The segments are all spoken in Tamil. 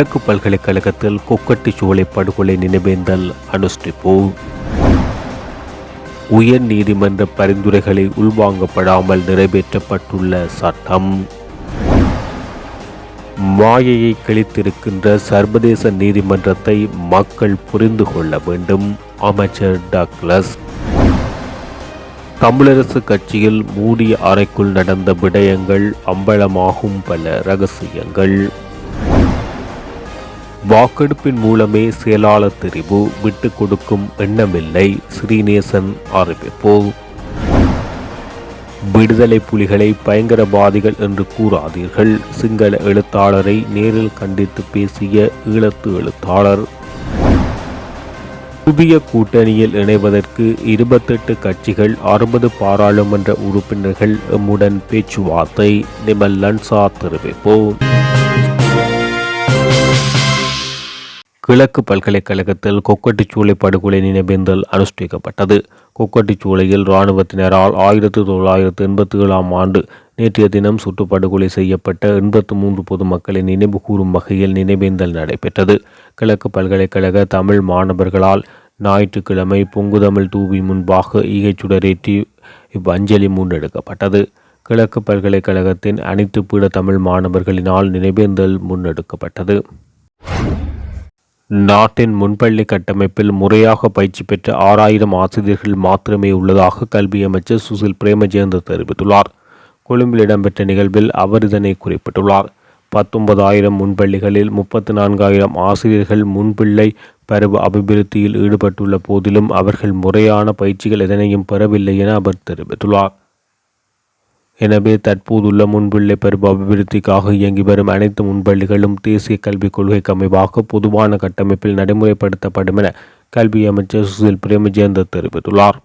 கிழக்கு பல்கலைக்கழகத்தில் கொக்கட்டி சூளை படுகொலை நினைவேந்தல் அனுஷ்டிப்பு. உயர் நீதிமன்ற பரிந்துரைகளை உள்வாங்கப்படாமல் நிறைவேற்றப்பட்டுள்ள சட்டம். மாயையை கிழித்திருக்கின்ற சர்வதேச நீதிமன்றத்தை மக்கள் புரிந்து கொள்ள வேண்டும். அமைச்சர் டக்ளஸ். தமிழரசு கட்சியில் மூடிய அறைக்குள் நடந்த விடயங்கள் அம்பலமாகும் பல ரகசியங்கள். வாக்கெடுப்பின் மூலமே செயலாளர் தெரிவு விட்டுக் கொடுக்கும் எண்ணமில்லை ஸ்ரீநேசன் அறிவிப்பு. விடுதலை புலிகளை பயங்கரவாதிகள் என்று கூறாதீர்கள் சிங்கள எழுத்தாளரை நேரில் கண்டித்து பேசிய ஈழத்து எழுத்தாளர். புதிய கூட்டணியில் இணைவதற்கு இருபத்தெட்டு கட்சிகள் அறுபது பாராளுமன்ற உறுப்பினர்கள் எம்முடன் பேச்சுவார்த்தை. நிமல் லன்சா தெரிவிப்போம் கிழக்கு பல்கலைக்கழகத்தில் கொக்கட்டிச்சூளை படுகொலை நினைவேந்தல் அனுஷ்டிக்கப்பட்டது. கொக்கட்டிச்சூளையில் இராணுவத்தினரால் ஆயிரத்தி தொள்ளாயிரத்து எண்பத்தி ஏழாம் ஆண்டு நேற்றைய தினம் சுட்டுப்படுகொலை செய்யப்பட்ட எண்பத்து மூன்று பொதுமக்களை நினைவு கூறும் வகையில் நினைவேந்தல் நடைபெற்றது. கிழக்கு பல்கலைக்கழக தமிழ் மாணவர்களால் ஞாயிற்றுக்கிழமை பொங்குதமிழ் தூவி முன்பாக ஈகைச்சுடரேற்றி இவ்வஞ்சலி முன்னெடுக்கப்பட்டது. கிழக்கு பல்கலைக்கழகத்தின் அனைத்து பீட தமிழ் மாணவர்களினால் நினைவேந்தல் முன்னெடுக்கப்பட்டது. நாட்டின் முன்பள்ளி கட்டமைப்பில் முறையாக பயிற்சி பெற்ற ஆறாயிரம் ஆசிரியர்கள் மாத்திரமே உள்ளதாக கல்வி அமைச்சர் சுசில் பிரேமஜெயந்த தெரிவித்துள்ளார். கொழும்பில் இடம்பெற்ற நிகழ்வில் அவர் இதனை குறிப்பிட்டுள்ளார். பத்தொன்பதாயிரம் முன்பள்ளிகளில் முப்பத்தி நான்காயிரம் ஆசிரியர்கள் முன்பிள்ளை பருவ அபிவிருத்தியில் ஈடுபட்டுள்ள போதிலும் அவர்கள் முறையான பயிற்சிகள் எதனையும் பெறவில்லை என அவர் தெரிவித்துள்ளார். எனவே தற்போதுள்ள முன்பிள்ளை பருவ அபிவிருத்திக்காக இயங்கி வரும் அனைத்து முன்பள்ளிகளும் தேசிய கல்விக் கொள்கைக்கு அமைவாக பொதுவான கட்டமைப்பில் நடைமுறைப்படுத்தப்படும் என கல்வி அமைச்சர் சுசில் பிரேமஜேந்த தெரிவித்துள்ளார்.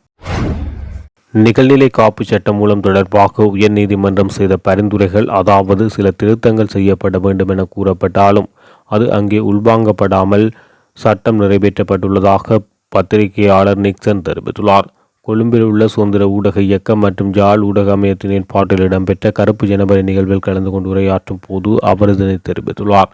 நிகழ்நிலை காப்பு சட்டம் மூலம் தொடர்பாக உயர்நீதிமன்றம் செய்த பரிந்துரைகள் அதாவது சில திருத்தங்கள் செய்யப்பட வேண்டும் என கூறப்பட்டாலும் அது அங்கே உள்வாங்கப்படாமல் சட்டம் நிறைவேற்றப்பட்டுள்ளதாக பத்திரிகையாளர் நிக்சன் தெரிவித்துள்ளார். கொழும்பில் உள்ள சுதந்திர ஊடக இயக்கம் மற்றும் ஜால் ஊடக அமையத்தின் ஏற்பாட்டில் இடம்பெற்ற கருப்பு ஜனவரி நிகழ்வில் கலந்து கொண்டு உரையாற்றும் போது அவர் இதனை தெரிவித்துள்ளார்.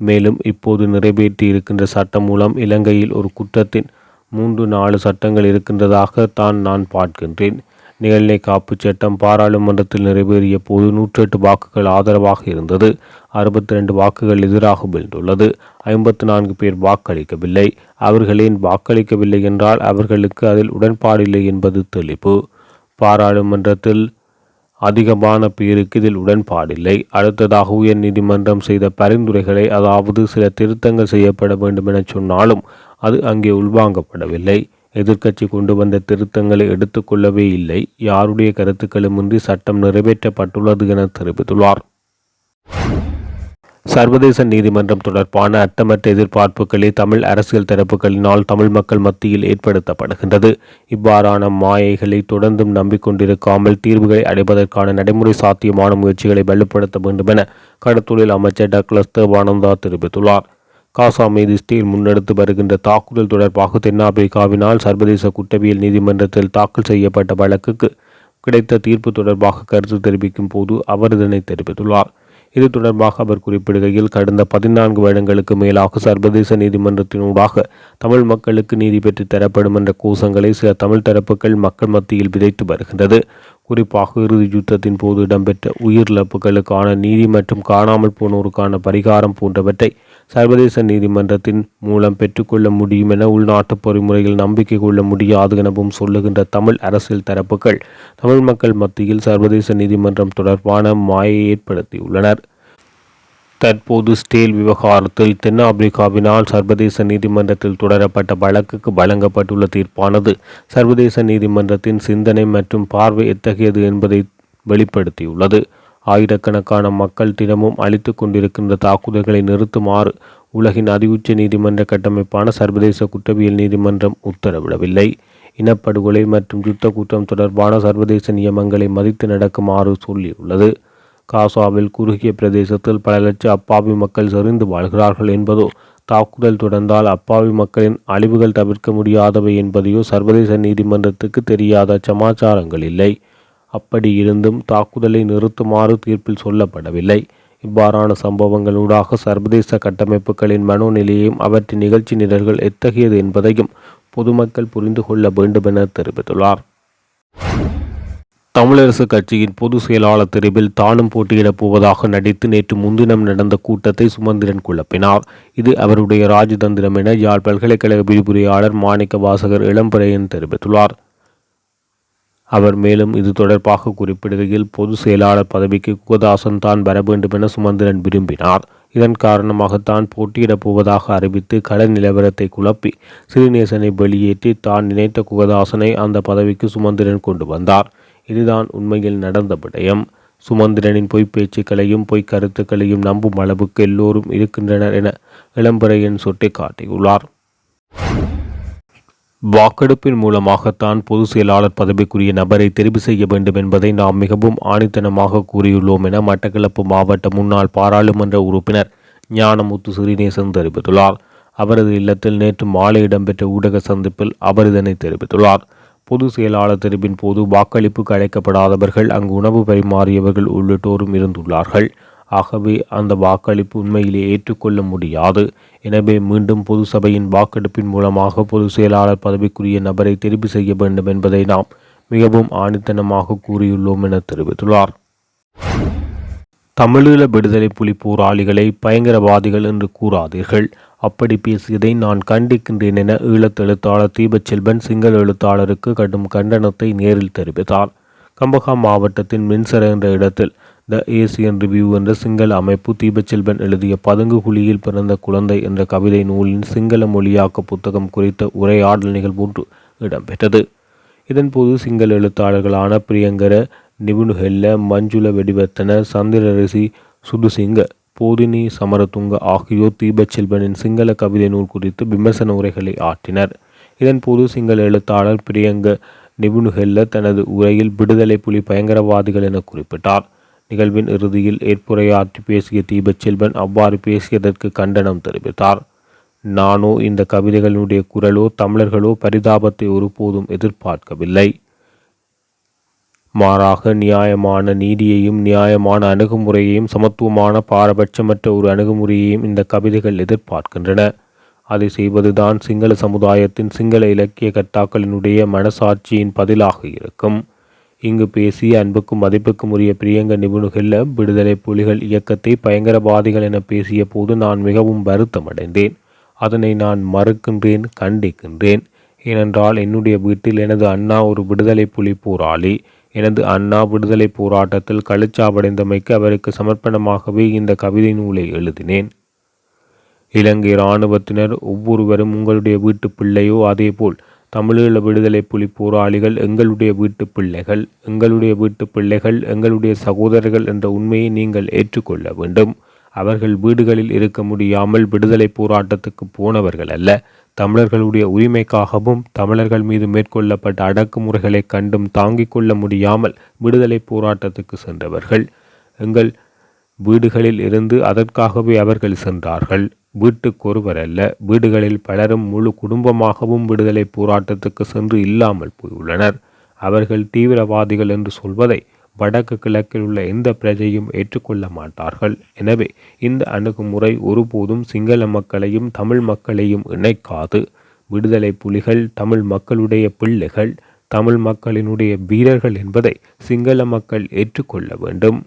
மேலும் இப்போது நிறைவேற்றி இருக்கின்ற சட்டம் மூலம் இலங்கையில் ஒரு குற்றத்தின் மூன்று நாலு சட்டங்கள் இருக்கின்றதாக தான் நான் பார்க்கின்றேன். நிகழ்நிலை காப்பு சட்டம் பாராளுமன்றத்தில் நிறைவேறிய போது நூற்றெட்டு வாக்குகள் ஆதரவாக இருந்தது. அறுபத்தி ரெண்டு வாக்குகள் எதிராக விழுந்துள்ளது. ஐம்பத்து நான்கு பேர் வாக்களிக்கவில்லை. அவர்களேன் வாக்களிக்கவில்லை என்றால் அவர்களுக்கு அதில் உடன்பாடில்லை என்பது தெளிவு. பாராளுமன்றத்தில் அதிகமான பேருக்கு இதில் உடன்பாடில்லை. அடுத்ததாக உயர் நீதிமன்றம் செய்த பரிந்துரைகளை அதாவது சில திருத்தங்கள் செய்யப்பட வேண்டும் என சொன்னாலும் அது அங்கே உள்வாங்கப்படவில்லை. எதிர்க்கட்சி கொண்டு வந்த திருத்தங்களை எடுத்துக்கொள்ளவே இல்லை. யாருடைய கருத்துக்களுமின்றி சட்டம் நிறைவேற்றப்பட்டுள்ளது என தெரிவித்துள்ளார். சர்வதேச நீதிமன்றம் தொடர்பான அட்டமற்ற எதிர்பார்ப்புகளே தமிழ் அரசியல் தரப்புகளினால் தமிழ் மக்கள் மத்தியில் ஏற்படுத்தப்படுகின்றது. இவ்வாறான மாயைகளை தொடர்ந்தும் நம்பிக்கொண்டிருக்காமல் தீர்வுகளை அடைவதற்கான நடைமுறை சாத்தியமான முயற்சிகளை வலுப்படுத்த வேண்டும் என கடத்தொழில் அமைச்சர் டக்ளஸ் தேவானந்தா தெரிவித்துள்ளார். காசா மீது ஸ்டீல் முன்னெடுத்து வருகின்ற தாக்குதல் தொடர்பாக தென்னாப்பிரிக்காவினால் சர்வதேச குற்றவியல் நீதிமன்றத்தில் தாக்கல் செய்யப்பட்ட வழக்குக்கு கிடைத்த தீர்ப்பு தொடர்பாக கருத்து தெரிவிக்கும் போது அவர் இதனை தெரிவித்துள்ளார். இது தொடர்பாக அவர் குறிப்பிடுகையில் கடந்த பதினான்கு வருடங்களுக்கு மேலாக சர்வதேச நீதிமன்றத்தினூடாக தமிழ் மக்களுக்கு நீதி பெற்று தரப்படும் என்ற கோஷங்களை சில தமிழ் தரப்புகள் மக்கள் மத்தியில் விதைத்து வருகின்றது. குறிப்பாக இறுதி யுத்தத்தின் போது இடம்பெற்ற உயிரிழப்புகளுக்கான நீதி மற்றும் காணாமல் போனோருக்கான பரிகாரம் போன்றவற்றை சர்வதேச நீதிமன்றத்தின் மூலம் பெற்றுக்கொள்ள முடியும் என உள்நாட்டு பொறிமுறையில் நம்பிக்கை கொள்ள முடியாது எனவும் சொல்லுகின்ற தமிழ் அரசியல் தரப்புகள் தமிழ் மக்கள் மத்தியில் சர்வதேச நீதிமன்றம் தொடர்பான மாயை ஏற்படுத்தியுள்ளனர். தற்போது ஸ்டேல் விவகாரத்தில் தென்னாப்பிரிக்காவினால் சர்வதேச நீதிமன்றத்தில் தொடரப்பட்ட வழக்குக்கு வழங்கப்பட்டுள்ள தீர்ப்பானது சர்வதேச நீதிமன்றத்தின் சிந்தனை மற்றும் பார்வை எத்தகையது என்பதை வெளிப்படுத்தியுள்ளது. ஆயிரக்கணக்கான மக்கள் தினமும் அளித்து கொண்டிருக்கின்ற தாக்குதல்களை நிறுத்துமாறு உலகின் அதிஉச்ச நீதிமன்ற கட்டமைப்பான சர்வதேச குற்றவியல் நீதிமன்றம் உத்தரவிடவில்லை. இனப்படுகொலை மற்றும் யுத்த குற்றம் தொடர்பான சர்வதேச நியமங்களை மதித்து நடக்குமாறு சொல்லியுள்ளது. காசாவில் குறுகிய பிரதேசத்தில் பல லட்சம் அப்பாவி மக்கள் செறிந்து வாழ்கிறார்கள் என்பதோ தாக்குதல் தொடர்ந்தால் அப்பாவி மக்களின் அழிவுகள் தவிர்க்க முடியாதவை என்பதையோ சர்வதேச நீதிமன்றத்துக்கு தெரியாத சமாச்சாரங்கள் இல்லை. அப்படி இருந்தும் தாக்குதலை நிறுத்துமாறு தீர்ப்பில் சொல்லப்படவில்லை. இவ்வாறான சம்பவங்களூடாக சர்வதேச கட்டமைப்புகளின் மனோநிலையையும் அவற்றின் நிகழ்ச்சி நிரல்கள் எத்தகையது என்பதையும் பொதுமக்கள் புரிந்து கொள்ள வேண்டுமென தெரிவித்துள்ளார். தமிழரசு கட்சியின் பொதுச் செயலாளர் தெரிவில் தானும் போட்டியிடப் போவதாக நடித்து நேற்று முன்தினம் நடந்த கூட்டத்தை சுமந்திரன் குழப்பினார். இது அவருடைய ராஜதந்திரம் என யாழ் பல்கலைக்கழக விரிவுரையாளர் மாணிக்க வாசகர் இளம்பரையன் தெரிவித்துள்ளார். அவர் மேலும் இது தொடர்பாக குறிப்பிடுகையில் பொது செயலாளர் பதவிக்கு குகதாசன் தான் வர வேண்டும் என சுமந்திரன் விரும்பினார். இதன் காரணமாக தான் போட்டியிடப் போவதாக அறிவித்து கள நிலவரத்தை குழப்பி சிறுநேசனை வெளியேற்றி தான் நினைத்த குகதாசனை அந்த பதவிக்கு சுமந்திரன் கொண்டு வந்தார். இதுதான் உண்மையில் நடந்த விடயம். சுமந்திரனின் பொய்ப் பேச்சுக்களையும் பொய்க் கருத்துக்களையும் நம்பும் அளவுக்கு எல்லோரும் இருக்கின்றனர் என இளம்பரையன் சுட்டி காட்டியுள்ளார் வாக்கெடுப்பின் மூலமாகத்தான் பொதுச் செயலாளர் பதவிக்குரிய நபரை தெரிவு செய்ய வேண்டும் என்பதை நாம் மிகவும் ஆணித்தனமாக கூறியுள்ளோம் என மட்டக்களப்பு மாவட்ட முன்னாள் பாராளுமன்ற உறுப்பினர் ஞானமுத்து சிறிநேசன் தெரிவித்துள்ளார். அவரது இல்லத்தில் நேற்று மாலை இடம்பெற்ற ஊடக சந்திப்பில் அவர் இதனை தெரிவித்துள்ளார். பொதுச் செயலாளர் தெரிவின் போது வாக்களிப்புக்கு அழைக்கப்படாதவர்கள் அங்கு உணவு பரிமாறியவர்கள் உள்ளிட்டோரும் இருந்துள்ளார்கள். ஆகவே அந்த வாக்களிப்பு உண்மையிலே ஏற்றுக்கொள்ள முடியாது. எனவே மீண்டும் பொது சபையின் வாக்கெடுப்பின் மூலமாக பொது செயலாளர் பதவிக்குரிய நபரை தெரிவு செய்ய வேண்டும் என்பதை நாம் மிகவும் ஆணித்தனமாக கூறியுள்ளோம் என தெரிவித்துள்ளார். தமிழீழ விடுதலை புலி போராளிகளை பயங்கரவாதிகள் என்று கூறாதீர்கள். அப்படி பேசியதை நான் கண்டிக்கின்றேன் என ஈழத் எழுத்தாளர் தீபச்செல்வன் சிங்கள எழுத்தாளருக்கு கடும் கண்டனத்தை நேரில் தெரிவித்தார். கம்பகா மாவட்டத்தின் மின்சர என்ற இடத்தில் த ஏசியன் ரிவ்யூ என்ற சிங்கள அமைப்பு தீபச்செல்வன் எழுதிய பதுங்கு குழியில் பிறந்த குழந்தை என்ற கவிதை நூலின் சிங்கள மொழியாக்க புத்தகம் குறித்த உரையாடல் நிகழ்வு இடம்பெற்றது. இதன்போது சிங்கள எழுத்தாளர்களான பிரியங்கர நிபுணுஹெல்ல மஞ்சுள வெடிவர்த்தன சந்திரரசி சுடுசிங்க போதினி சமரதுங்க ஆகியோர் தீபச்செல்வனின் சிங்கள கவிதை நூல் குறித்து விமர்சன உரைகளை ஆற்றினர். இதன்போது சிங்கள எழுத்தாளர் பிரியங்க நிபுணுகெல்ல தனது உரையில் விடுதலை புலி பயங்கரவாதிகள் என குறிப்பிட்டார். நிகழ்வின் இறுதியில் ஏற்புரையாற்றி பேசிய தீபச்செல்வன் அவ்வாறு பேசியதற்கு கண்டனம் தெரிவித்தார். நானோ இந்த கவிதைகளினுடைய குரலோ தமிழர்களோ பரிதாபத்தை ஒருபோதும் எதிர்பார்க்கவில்லை. மாறாக நியாயமான நீதியையும் நியாயமான அணுகுமுறையையும் சமத்துவமான பாரபட்சமற்ற ஒரு அணுகுமுறையையும் இந்த கவிதைகள் எதிர்பார்க்கின்றன. அதை செய்வதுதான் சிங்கள சமுதாயத்தின் சிங்கள இலக்கிய கட்டாக்களினுடைய மனசாட்சியின் பதிலாக இருக்கும். இங்கு பேசிய அன்புக்கும் மதிப்புக்கும் உரிய பிரியங்க நிபுணுகள்ல விடுதலை புலிகள் இயக்கத்தை பயங்கரவாதிகள் என பேசிய போது நான் மிகவும் வருத்தமடைந்தேன் அதனை நான் மறுக்கின்றேன் கண்டிக்கின்றேன். ஏனென்றால் என்னுடைய வீட்டில் எனது அண்ணா ஒரு விடுதலை புலி போராளி. எனது அண்ணா விடுதலை போராட்டத்தில் களிச்சாவடைந்தமைக்கு அவருக்கு சமர்ப்பணமாகவே இந்த கவிதை நூலை எழுதினேன். இலங்கை இராணுவத்தினர் ஒவ்வொருவரும் உங்களுடைய வீட்டு பிள்ளையோ அதேபோல் தமிழீழ விடுதலை புலி போராளிகள் எங்களுடைய வீட்டு பிள்ளைகள் எங்களுடைய வீட்டு பிள்ளைகள் எங்களுடைய சகோதரர்கள் என்ற உண்மையை நீங்கள் ஏற்றுக்கொள்ள வேண்டும். அவர்கள் வீடுகளில் இருக்க முடியாமல் விடுதலை போராட்டத்துக்கு போனவர்கள் அல்ல. தமிழர்களுடைய உரிமைக்காகவும் தமிழர்கள் மீது மேற்கொள்ளப்பட்ட அடக்குமுறைகளை கண்டும் தாங்கிக் கொள்ள முடியாமல் விடுதலை போராட்டத்துக்கு சென்றவர்கள். எங்கள் வீடுகளில் இருந்து அதற்காகவே அவர்கள் சென்றார்கள். வீட்டுக்கொருவர் அல்ல வீடுகளில் பலரும் முழு குடும்பமாகவும் விடுதலை போராட்டத்துக்கு சென்று இல்லாமல் போயுள்ளனர். அவர்கள் தீவிரவாதிகள் என்று சொல்வதை வடக்கு கிழக்கில் உள்ள எந்த பிரஜையும் ஏற்றுக்கொள்ள மாட்டார்கள். எனவே இந்த அணுகுமுறை ஒருபோதும் சிங்கள மக்களையும் தமிழ் மக்களையும் இணைக்காது. விடுதலை புலிகள் தமிழ் மக்களுடைய பிள்ளைகள் தமிழ் மக்களினுடைய வீரர்கள் என்பதை சிங்கள மக்கள் ஏற்றுக்கொள்ள வேண்டும்.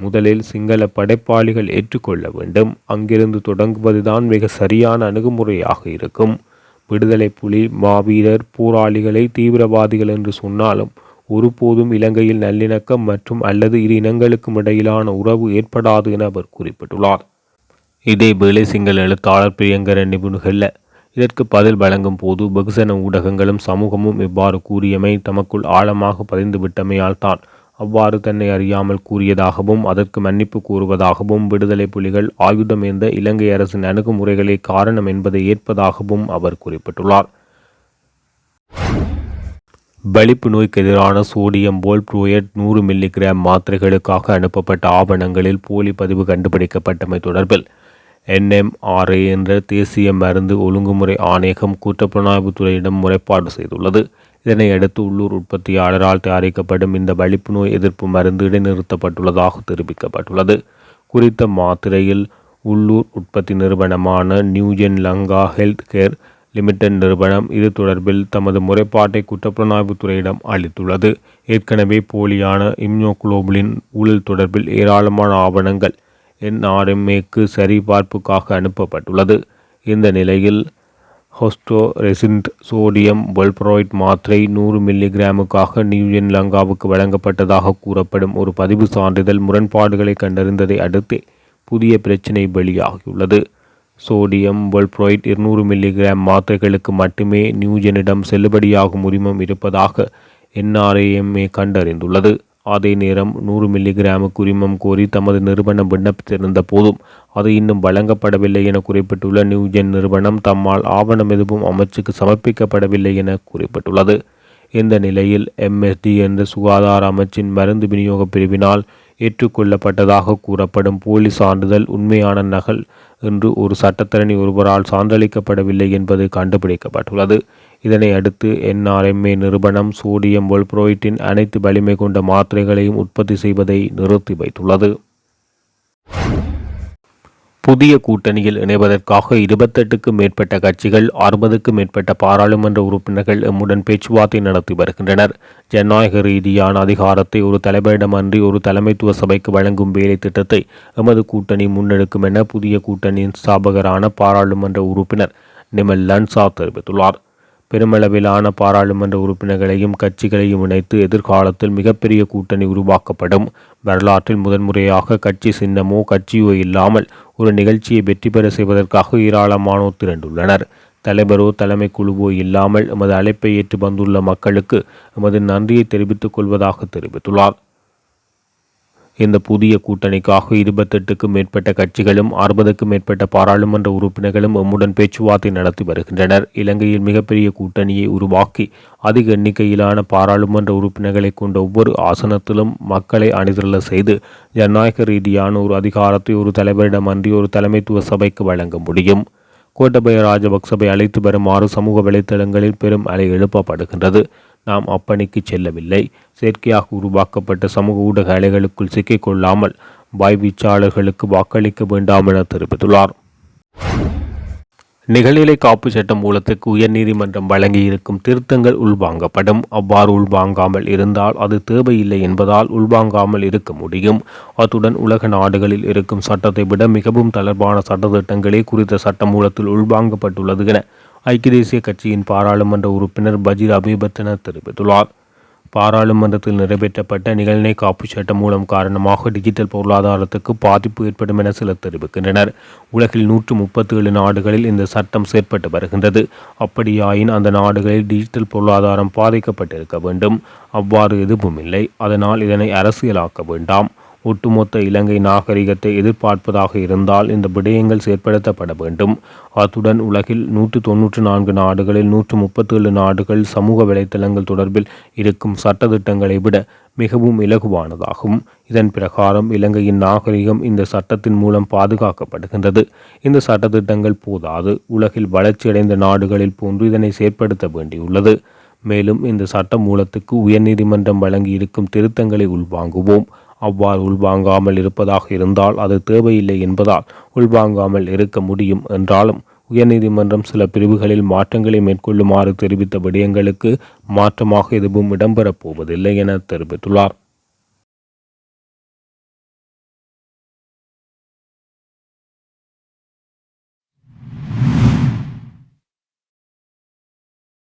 முதலில் சிங்கள படைப்பாளிகள் ஏற்றுக்கொள்ள வேண்டும். அங்கிருந்து தொடங்குவதுதான் மிக சரியான அணுகுமுறையாக இருக்கும். விடுதலை புலி மாவீரர் போராளிகளை தீவிரவாதிகள் என்று சொன்னாலும் ஒருபோதும் இலங்கையில் நல்லிணக்கம் மற்றும் அல்லது இரு இனங்களுக்கும் இடையிலான உறவு ஏற்படாது என அவர் குறிப்பிட்டுள்ளார். இதேவேளை சிங்கள எழுத்தாளர் பிரியங்கரன் நிபுணர்கள இதற்கு பதில் வழங்கும் போது வெகுசன ஊடகங்களும் சமூகமும் இவ்வாறு கூறியமை தமக்குள் ஆழமாக பதிந்துவிட்டமையால் தான் அவ்வாறு தன்னை அறியாமல் கூறியதாகவும் அதற்கு மன்னிப்பு கூறுவதாகவும் விடுதலை புலிகள் ஆயுதமேந்த இலங்கை அரசின் அணுகுமுறைகளே காரணம் என்பதை ஏற்பதாகவும் அவர் குறிப்பிட்டுள்ளார். வலிப்பு நோய்க்கு எதிரான சோடியம் போல்ப்ரோயட் நூறு மில்லிகிராம் மாத்திரைகளுக்காக அனுப்பப்பட்ட ஆவணங்களில் போலி பதிவு கண்டுபிடிக்கப்பட்டமை தொடர்பில் என்எம்ஆர்ஏ என்ற தேசிய மருந்து ஒழுங்குமுறை ஆணையகம் குற்றப்புலனாய்வுத்துறையிடம் முறைப்பாடு செய்துள்ளது. இதனையடுத்து உள்ளூர் உற்பத்தியாளரால் தயாரிக்கப்படும் இந்த வலிப்பு நோய் எதிர்ப்பு மருந்து இடைநிறுத்தப்பட்டுள்ளதாக தெரிவிக்கப்பட்டுள்ளது. குறித்த மாத்திரையில் உள்ளூர் உற்பத்தி நிறுவனமான Newgen Lanka health care limited நிறுவனம் இது தொடர்பில் தமது முறைப்பாட்டை குற்றப்புலனாய்வு துறையிடம் அளித்துள்ளது. ஏற்கனவே போலியான இம்யூனோகுளோபுலின் ஊழல் தொடர்பில் ஏராளமான ஆவணங்கள் என்ஆர்எம்ஏக்கு சரிபார்ப்புக்காக அனுப்பப்பட்டுள்ளது. இந்த நிலையில் ஹொஸ்டோரெசின்ட் சோடியம் வல்பராய்ட் மாத்திரை நூறு மில்லிகிராமுக்காக நியூஜென் லங்காவுக்கு வழங்கப்பட்டதாக கூறப்படும் ஒரு பதிவு சான்றிதழ் முரண்பாடுகளை கண்டறிந்ததை அடுத்தே புதிய பிரச்சினை வெளியாகியுள்ளது. சோடியம் வல்ப்ரோய்ட் இருநூறு மில்லிகிராம் மாத்திரைகளுக்கு மட்டுமே நியூஜனிடம் செல்லுபடியாகும் உரிமம் இருப்பதாக என்ஆர்ஏஎம்ஏ கண்டறிந்துள்ளது. அதே நேரம் நூறு மில்லிகிராமுக்கு உரிமம் கோரி தமது நிறுவனம் விண்ணப்பித்திருந்த போதும் அது இன்னும் வழங்கப்படவில்லை என குறிப்பிட்டுள்ள நியூஜென் நிறுவனம் தம்மால் ஆவணம் எதுவும் அமைச்சுக்கு சமர்ப்பிக்கப்படவில்லை என குறிப்பிட்டுள்ளது. இந்த நிலையில் எம்எஸ்டி என்ற சுகாதார அமைச்சின் மருந்து விநியோக பிரிவினால் ஏற்றுக்கொள்ளப்பட்டதாக கூறப்படும் போலி சான்றிதழ் உண்மையான நகல் என்று ஒரு சட்டத்தரணி ஒருவரால் சான்றளிக்கப்படவில்லை என்பது கண்டுபிடிக்கப்பட்டுள்ளது. இதனை அடுத்து என்ஆர்எம்ஏ நிறுவனம் சோடியம் பொல்புரோயிட்டின் அனைத்து வலிமை கொண்ட மாத்திரைகளையும் உற்பத்தி செய்வதை நிறுத்தி வைத்துள்ளது. புதிய கூட்டணியில் இணைவதற்காக இருபத்தெட்டுக்கும் மேற்பட்ட கட்சிகள் அறுபதுக்கும் மேற்பட்ட பாராளுமன்ற உறுப்பினர்கள் எம்முடன் பேச்சுவார்த்தை நடத்தி வருகின்றனர். ஜனநாயக ரீதியான அதிகாரத்தை ஒரு தலைவரிடமன்றி ஒரு தலைமைத்துவ சபைக்கு வழங்கும் வேலை திட்டத்தை எமது கூட்டணி முன்னெடுக்கும் என புதிய கூட்டணியின் ஸ்தாபகரான பாராளுமன்ற உறுப்பினர் நிமல் லன்சா தெரிவித்துள்ளார். பெருமளவிலான பாராளுமன்ற உறுப்பினர்களையும் கட்சிகளையும் இணைத்து எதிர்காலத்தில் மிகப்பெரிய கூட்டணி உருவாக்கப்படும். வரலாற்றில் முதன்முறையாக கட்சி சின்னமோ கட்சியோ இல்லாமல் ஒரு நிகழ்ச்சியை வெற்றி பெற செய்வதற்காக ஏராளமானோர் திரண்டுள்ளனர். தலைவரோ தலைமை குழுவோ இல்லாமல் எமது அழைப்பை ஏற்று வந்துள்ள மக்களுக்கு எமது நன்றியை தெரிவித்துக் கொள்வதாக தெரிவித்துள்ளார். இந்த புதிய கூட்டணிக்காக இருபத்தெட்டுக்கும் மேற்பட்ட கட்சிகளும் அறுபதுக்கும் மேற்பட்ட பாராளுமன்ற உறுப்பினர்களும் எம்முடன் பேச்சுவார்த்தை நடத்தி வருகின்றனர். இலங்கையில் மிகப்பெரிய கூட்டணியை உருவாக்கி அதிக எண்ணிக்கையிலான பாராளுமன்ற உறுப்பினர்களை கொண்ட ஒவ்வொரு ஆசனத்திலும் மக்களை அணிதிரள செய்து ஜனநாயக ரீதியான ஒரு அதிகாரத்தை ஒரு தலைவரிடமன்றி ஒரு தலைமைத்துவ சபைக்கு வழங்க முடியும். கோட்டபய ராஜபக்சபை அழைத்து வருமாறு சமூக வலைத்தளங்களில் பெரும் அலை எழுப்பப்படுகின்றது. நாம் அப்பணிக்கு செல்லவில்லை. செயற்கையாக உருவாக்கப்பட்ட சமூக ஊடக அலைகளுக்குள் சிக்கிக்கொள்ளாமல் வாய்வீச்சாளர்களுக்கு வாக்களிக்க வேண்டாம் என தெரிவித்துள்ளார். நிகழ்நிலை காப்பு சட்டம் மூலத்துக்கு உயர்நீதிமன்றம் வழங்கியிருக்கும் திருத்தங்கள் உள்வாங்கப்படும். அவ்வாறு உள்வாங்காமல் இருந்தால் அது தேவையில்லை என்பதால் உள்வாங்காமல் இருக்க முடியும். அத்துடன் உலக நாடுகளில் இருக்கும் சட்டத்தை விட மிகவும் தளர்வான சட்டத்திட்டங்களே குறித்த சட்ட மூலத்தில் உள்வாங்கப்பட்டுள்ளது என ஐக்கிய தேசிய கட்சியின் பாராளுமன்ற உறுப்பினர் பஜீர் அபிபத்தன தெரிவித்துள்ளார். பாராளுமன்றத்தில் நிறைவேற்றப்பட்ட நிகழ்நிலை காப்பு சட்டம் மூலம் காரணமாக டிஜிட்டல் பொருளாதாரத்துக்கு பாதிப்பு ஏற்படும் என சிலர் தெரிவிக்கின்றனர். உலகில் நூற்று முப்பத்தி ஏழு நாடுகளில் இந்த சட்டம் செயற்பட்டு வருகின்றது. அப்படியாயின் அந்த நாடுகளில் டிஜிட்டல் பொருளாதாரம் பாதிக்கப்பட்டிருக்க வேண்டும். அவ்வாறு எதுவும் இல்லை அதனால் இதனை அரசியலாக்க வேண்டாம். ஒட்டுமொத்த இலங்கை நாகரிகத்தை எதிர்பார்ப்பதாக இருந்தால் இந்த விடயங்கள் செயற்படுத்தப்பட வேண்டும். அத்துடன் உலகில் நூற்று தொன்னூற்று நான்கு நாடுகளில் நூற்று முப்பத்தேழு நாடுகள் சமூக வலைத்தளங்கள் தொடர்பில் இருக்கும் சட்டத்திட்டங்களை விட மிகவும் இலகுவானதாகும். இதன் பிரகாரம் இலங்கையின் நாகரிகம் இந்த சட்டத்தின் மூலம் பாதுகாக்கப்படுகின்றது. இந்த சட்டத்திட்டங்கள் போதாது. உலகில் வளர்ச்சியடைந்த நாடுகளில் போன்று இதனை செயற்படுத்த வேண்டியுள்ளது. மேலும் இந்த சட்ட மூலத்துக்கு உயர்நீதிமன்றம் வழங்கி இருக்கும் திருத்தங்களை உள்வாங்குவோம். அவ்வாறு உள்வாங்காமல் இருப்பதாக இருந்தால் அது தேவையில்லை என்பதால் உள்வாங்காமல் இருக்க முடியும் என்றாலும் உயர்நீதிமன்றம் சில பிரிவுகளில் மாற்றங்களை மேற்கொள்ளுமாறு தெரிவித்த விடயங்களுக்கு மாற்றமாக எதுவும் இடம்பெறப் போவதில்லை என தெரிவித்துள்ளார்.